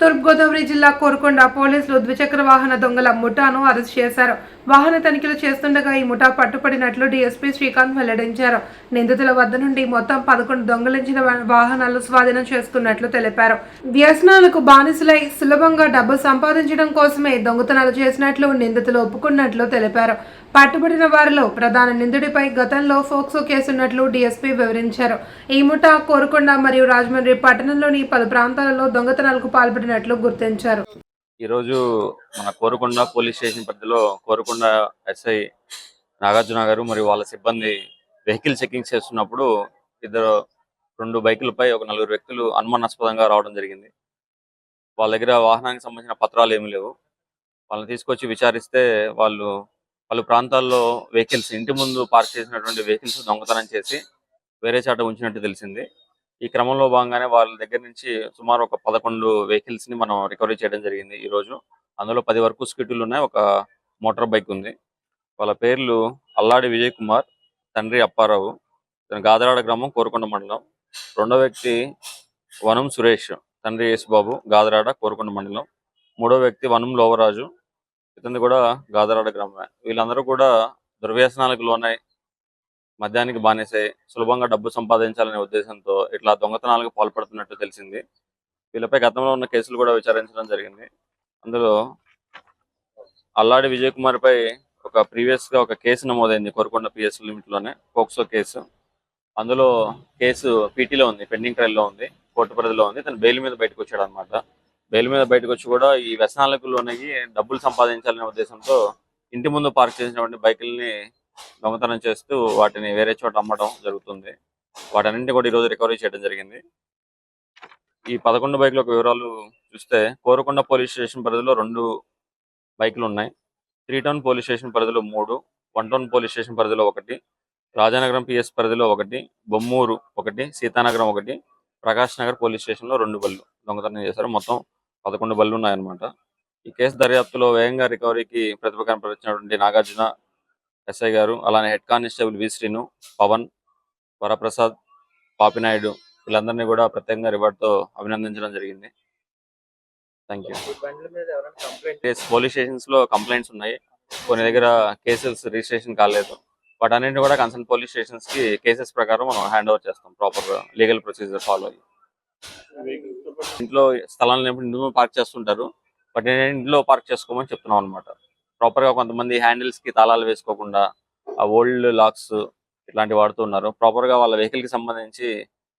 తూర్పుగోదావరి జిల్లా కోరుకొండ పోలీసులు ద్విచక్ర వాహన దొంగల ముఠాను అరెస్ట్ చేశారు. వాహన తనిఖీలు చేస్తుండగా ఈ ముఠా పట్టుపడినట్లు డీఎస్పీ శ్రీకాంత్ వెల్లడించారు. నిందితుల వద్ద నుండి మొత్తం పదకొండు దొంగలించిన వాహనాలు స్వాధీనం చేసుకున్నట్లు తెలిపారు. వ్యసనాలకు బానిసలై సులభంగా డబ్బు సంపాదించడం కోసమే దొంగతనాలు చేసినట్లు నిందితులు ఒప్పుకున్నట్లు తెలిపారు. పట్టుబడిన వారిలో ప్రధాన నిందితుడిపై గతంలో ఫోక్సో కేసున్నట్లు డీఎస్పీ వివరించారు. ఈ ముఠా కోరుకొండ మరియు రాజమండ్రి పట్టణంలోని పలు ప్రాంతాలలో దొంగతనాలకు పాల్పడినట్లు గుర్తించారు. ఈరోజు మన కోరుకొండ పోలీస్ స్టేషన్ పరిధిలో కోరుకొండ ఎస్ఐ నాగార్జున గారు మరియు వాళ్ళ సిబ్బంది వెహికల్ చెకింగ్ చేస్తున్నప్పుడు ఇద్దరు రెండు బైకులపై ఒక నలుగురు వ్యక్తులు అనుమానాస్పదంగా రావడం జరిగింది. వాళ్ళ దగ్గర వాహనానికి సంబంధించిన పత్రాలు ఏమీ లేవు. వాళ్ళని తీసుకొచ్చి విచారిస్తే వాళ్ళు పలు ప్రాంతాల్లో వెహికల్స్ ఇంటి ముందు పార్క్ చేసినటువంటి వెహికల్స్ దొంగతనం చేసి వేరే చాట ఉంచినట్టు తెలిసింది. ఈ క్రమంలో భాగంగానే వాళ్ళ దగ్గర నుంచి సుమారు ఒక పదకొండు వెహికల్స్ని మనం రికవరీ చేయడం జరిగింది ఈ రోజు. అందులో పది వరకు స్కిటులు ఉన్నాయి. ఒక మోటార్ బైక్ ఉంది. వాళ్ళ పేర్లు అల్లాడి విజయ్ కుమార్ తండ్రి అప్పారావు గాదరాడ గ్రామం కోరుకొండ మండలం. రెండో వ్యక్తి వనం సురేష్ తండ్రి యేసుబాబు గాదరాడ కోరుకొండ మండలం. మూడో వ్యక్తి వనం లోవరాజు ఇతను కూడా గాదరాడ గ్రామమే. వీళ్ళందరూ కూడా దుర్వ్యసనాలకు లోనై మద్యానికి బానేసే సులభంగా డబ్బు సంపాదించాలనే ఉద్దేశంతో ఇట్లా దొంగతనాలకు పాల్పడుతున్నట్టు తెలిసింది. వీళ్ళపై గతంలో ఉన్న కేసులు కూడా విచారించడం జరిగింది. అందులో అల్లాడి విజయ్ కుమార్ పై ఒక ప్రీవియస్గా ఒక కేసు నమోదైంది కోరుకొండ పిఎస్ లిమిట్లోనే పోక్సో కేసు. అందులో కేసు పీటీలో ఉంది పెండింగ్ ట్రయల్లో ఉంది కోర్టు పరిధిలో ఉంది. తను బెయిల్ మీద బయటకు వచ్చాడు అనమాట బెయిల్ మీద బయటకు వచ్చి కూడా ఈ వ్యసనాలకు లోనగి డబ్బులు సంపాదించాలనే ఉద్దేశంతో ఇంటి ముందు పార్క్ చేసినటువంటి బైకుల్ని దొంగతనం చేస్తూ వాటిని వేరే చోట అమ్మడం జరుగుతుంది. వాటన్నింటినీ కూడా ఈరోజు రికవరీ చేయడం జరిగింది. ఈ పదకొండు బైకుల యొక్క వివరాలు చూస్తే కోరుకొండ పోలీస్ స్టేషన్ పరిధిలో రెండు బైకులు ఉన్నాయి త్రీ టౌన్ పోలీస్ స్టేషన్ పరిధిలో మూడు వన్ టౌన్ పోలీస్ స్టేషన్ పరిధిలో ఒకటి రాజానగరం పిఎస్ పరిధిలో ఒకటి బొమ్మూరు ఒకటి సీతానగరం ఒకటి ప్రకాష్ నగర్ పోలీస్ స్టేషన్లో రెండు బళ్ళు దొంగతనం చేశారు. మొత్తం పదకొండు బళ్ళు ఉన్నాయన్నమాట. ఈ కేసు దర్యాప్తులో వేగంగా రికవరీకి ప్రతిభ కనపరిచినటువంటి నాగార్జున ఎస్ఐ గారు అలానే head constable V Srinu Pavan Varaprasad Papinaidu వీళ్ళందరినీ కూడా ప్రత్యేకంగా రివార్డ్తో అభినందించడం జరిగింది. థ్యాంక్ యూ పోలీస్ స్టేషన్స్లో కంప్లైంట్స్ ఉన్నాయి. కొన్ని దగ్గర కేసెస్ రిజిస్ట్రేషన్ కాలేదు. వాటన్నింటిని కూడా కన్సర్న్ పోలీస్ స్టేషన్స్కి కేసెస్ ప్రకారం మనం హ్యాండ్ ఓవర్ చేస్తాం ప్రాపర్ లీగల్ ప్రొసీజర్ ఫాలో అయ్యి. ఇంట్లో స్థలాలు లేనప్పుడు ఇంట్లో పార్క్ చేస్తుంటారు. బట్ నేను ఇంట్లో పార్క్ చేసుకోమని చెప్తున్నాం అనమాట ప్రాపర్గా కొంతమంది హ్యాండిల్స్కి తాళాలు వేసుకోకుండా ఆ ఓల్డ్ లాక్స్ ఇట్లాంటివి వాడుతున్నారు ప్రాపర్గా వాళ్ళ వెహికల్కి సంబంధించి